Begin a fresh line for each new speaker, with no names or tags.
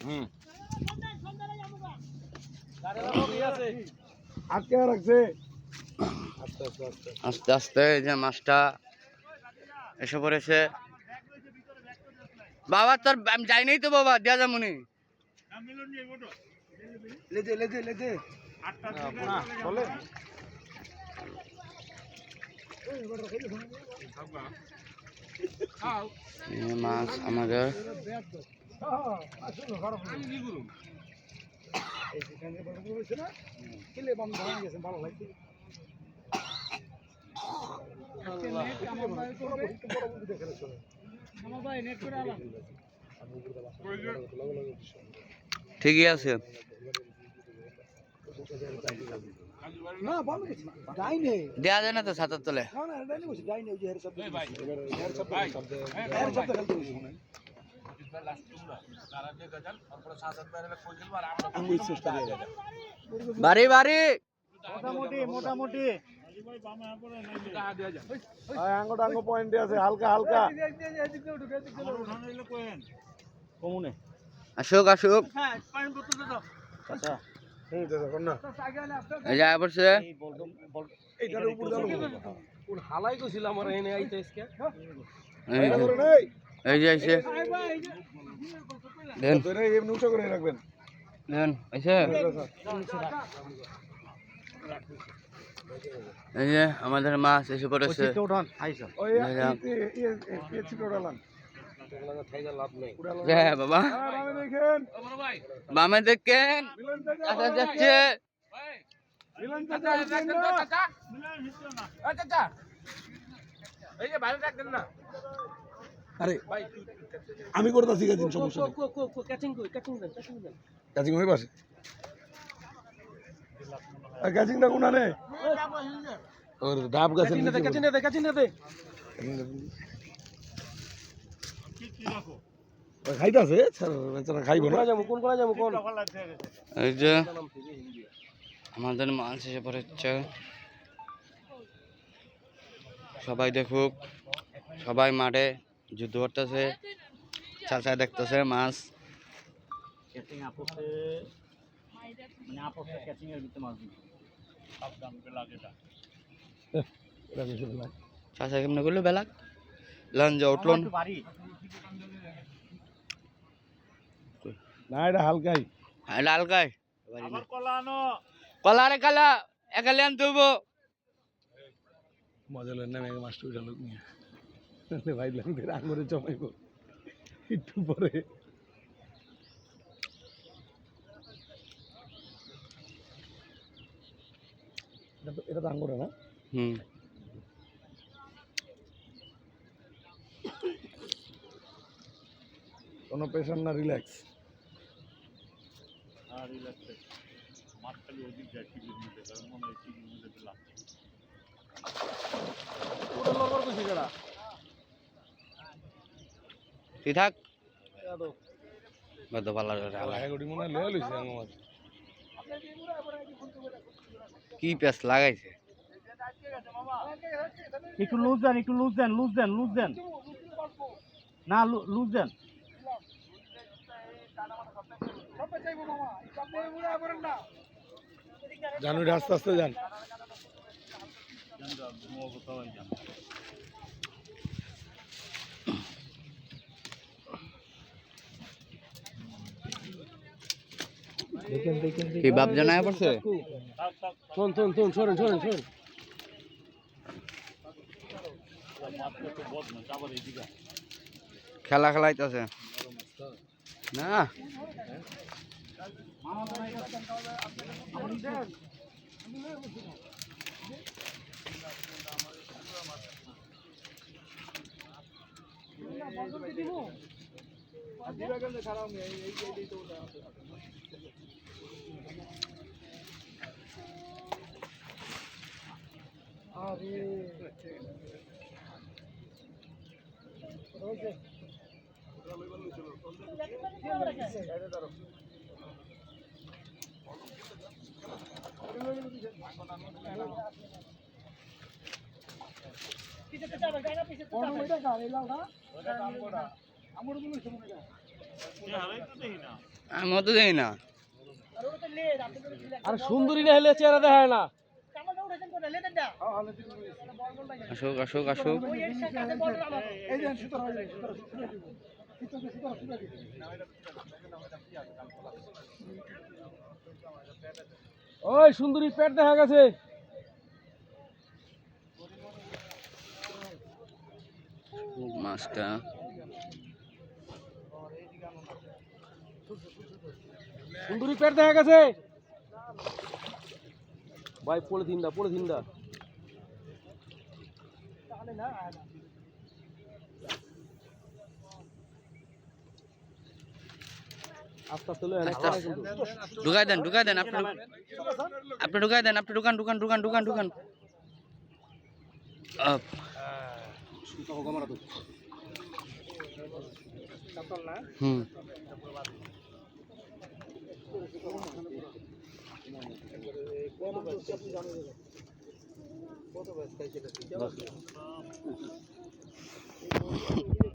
হুম।
আটকে রাখছে?
আস্তে আস্তে এই যে মাছটা এসে পড়েছে। বাবা তোর আমি যাই নাই তো বাবা দেয়া যামুনি
বলে
মাছ আমাদের।
ভালো লাগছে
ঠিকই আছে দেয়া যায় না তো ছাতার তলে? বাড়ি বাড়ি।
মোটামুটি মোটামুটি। আঙ্গ টাঙ্গ পয়েন্টে আছে হালকা হালকা। কমুনে।
আসুক আসুক।
আচ্ছা। হালাই আমার এনে আইতে
এই যে, এই যে। আইছে দেন
এমনি উঁচু করে রাখবেন।
দেন আইছে এই যে আমাদের মাছ এসে পড়েছে।
ওই
দাদা।
পিএসসি টোটালান
যে বাবা। বামে দেখেন।
মিলন চাচা
কাছে যাচ্ছে।
মিলন চাচা না। আরে আমি করতেছি কাজিন সমস্যা কাজিং হয়ে পাশে? কোনা নে ওর ডাব গাছের নিচে কাজিং দে খাইতাছে খাইবো না। কোন কোন যাব কোন?
এই যে আমাদের মাছ এসে পড়েছে। সবাই দেখুক সবাই মাঠে যুদ্ধ করতেছে চাচা দেখতেছে মাছ। চাচা কেমনে করল বেলাক লঞ্চ উঠলন
না এটা হালকাই।
লালকায় কলা রে কালা একালে আনতে হইব
মজা লেন না মেঘ উঠা লোক নিয়ে ভাই আঙুরে জমাইব একটু পরে। এটা তো আঙুরে না?
হুম।
কোনো প্রেশার না রিল্যাক্স
তুই থাক কত ভালো আলা
মনে হয় লয়ে লইছে আমার
কি পেঁচ লাগাইছে?
একটু লুজ দেন একটু লুজ দেন লুজ দেন লুজ দেন। না লুজ দেন।
জানু আস্তে আস্তে যান দেখেন দেখেন
কি বাপ জানায় পড়ছে?
শোন শোন শোন শোনেন শোনেন শোন।
খেলা খেলাইতেছে। না?
আমার
আমি অত দেখি না।
আর সুন্দরী না হলে চেহারা দেখায় না।
আসুক আসুক আসুক।
ওই সুন্দরী পেট দেখা গেছে।
মাছটা।
সুন্দরী পেট দেখা গেছে। ভাই পড়ে দিন দা পড়ে দিন দা। আস্তে।
ঢুকাই দেন ঢুকাই দেন আপনি আপনি ঢুকাই দেন আপনি ঢুকান ঢুকান ঢুকান ঢুকান ঢুকান। আপ। হুম